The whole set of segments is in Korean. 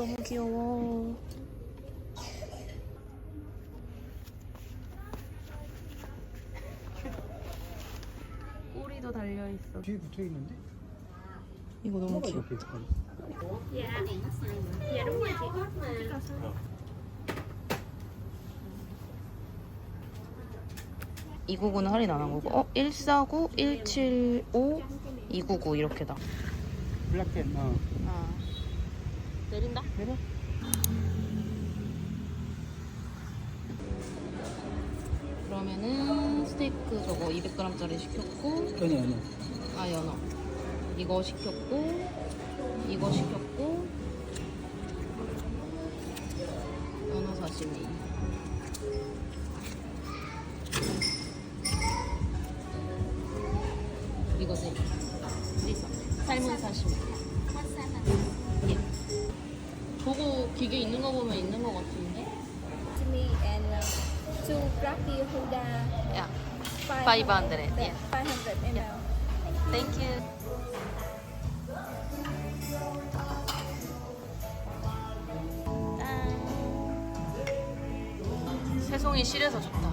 꿀 너무 귀여워. 꼬리도 달려 있어. 뒤에 붙어 있는데? 이거 너무 귀여워. 이렇게. dạ dạ đúng rồi chị 이 299는 할인 안 한 거고, 어? 149, 175, 299 이렇게다. 블랙팬. 어. 아. 내린다? 내려. 그러면은 스테이크 저거 200g짜리 시켰고, 아니 아니. 아 연어. 이거 시켰고, 이거 시켰고, 연어 사시미. 있는 거 보면 있는 거 같은데? Jimmy and uh, two Crappy Huda 야, 500 500, yeah, yeah. 500 ml 땡큐. 짠. 새송이 실해서 좋다.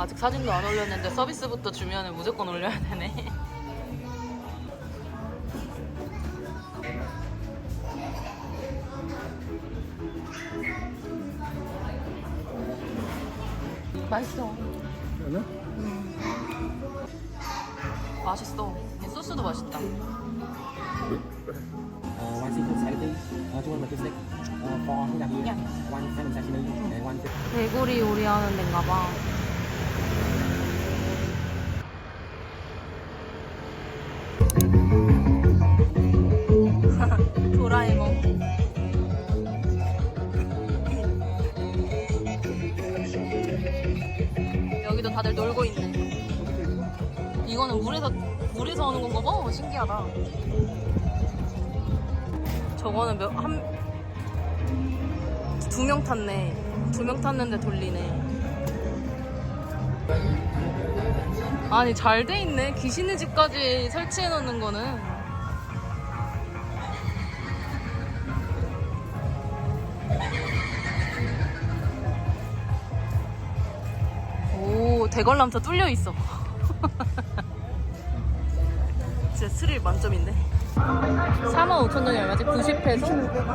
아직 사진도 안 올렸는데 서비스부터 주면은 무조건 올려야 되네. 맛있어. 연어? 맛있어. 이 소스도 맛있다. Uh, uh, uh. 대구리 요리하는 데인가 봐. 다들 놀고 있네. 이거는 물에서 물에서 오는 건가 봐. 신기하다. 저거는 몇, 한, 두 명 탔네. 두 명 탔는데 돌리네. 아니, 잘 돼 있네. 귀신의 집까지 설치해 놓는 거는. 대관람차 뚫려 있어. 진짜 스릴 만점인데. 45,000원이 얼마지? 90페소?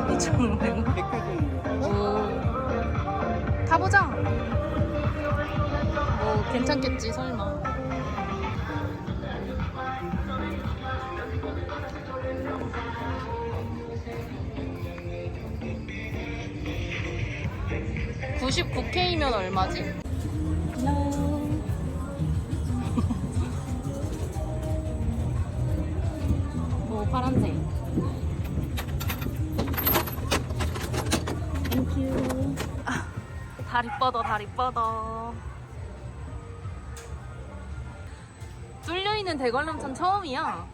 2,500원? 백화점. 오. 타보자. 뭐 괜찮겠지 설마. (99K면) 얼마지? 다리 뻗어 다리 뻗어. 뚫려있는 대관람차는 처음이야.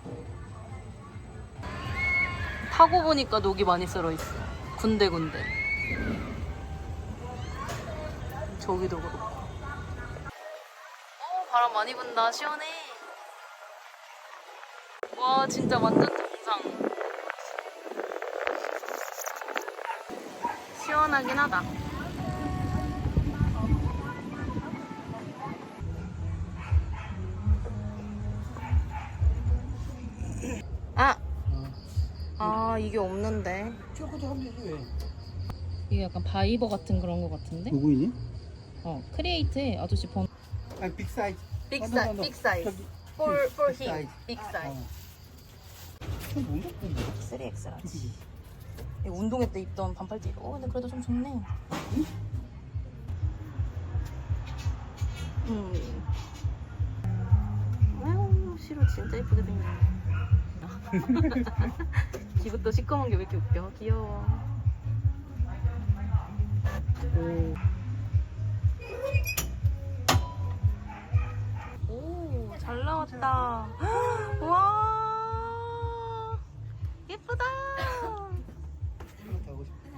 타고 보니까 녹이 많이 쓸어있어. 군데군데. 저기도 그렇고. 오 바람 많이 분다. 시원해. 와 진짜 완전 정상. 시원하긴 하다 아 이게 없는데 저거도 하면 되지 왜? 이게 약간 바이버 같은 그런 거 같은데? 누구이니? 어 크리에이트에 아저씨 번 아니 빅 사이즈. 빅 어, 사이- 너, 너, 너. 빅 사이즈. for for 빅 him 사이즈. 빅 사이즈 어. 저 뭔가 뭔가. 3X라지 이거 운동회 때 입던 반팔티 어 근데 그래도 좀 좋네 음 아유 싫어 진짜 예쁘게 생겼네 이것도 시꺼먼 게 왜 이렇게 웃겨 귀여워 오잘 나왔다 와 예쁘다.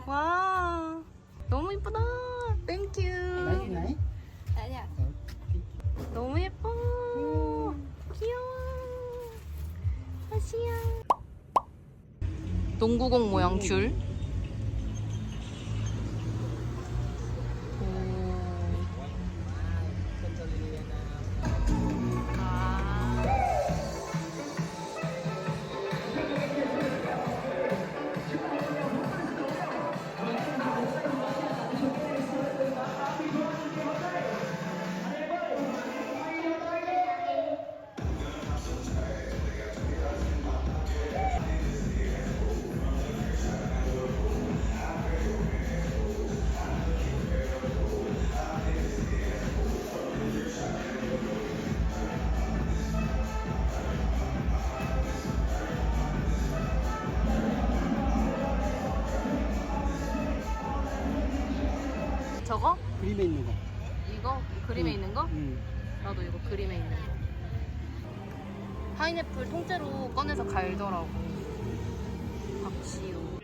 와. 너무 예쁘다. 땡큐. 농구공 모양 귤. 저거? 그림에 있는 거. 이거? 그림에 응. 있는 거? 응. 나도 이거 그림에 있는 거. 파인애플 통째로 꺼내서 갈더라고. 박시우.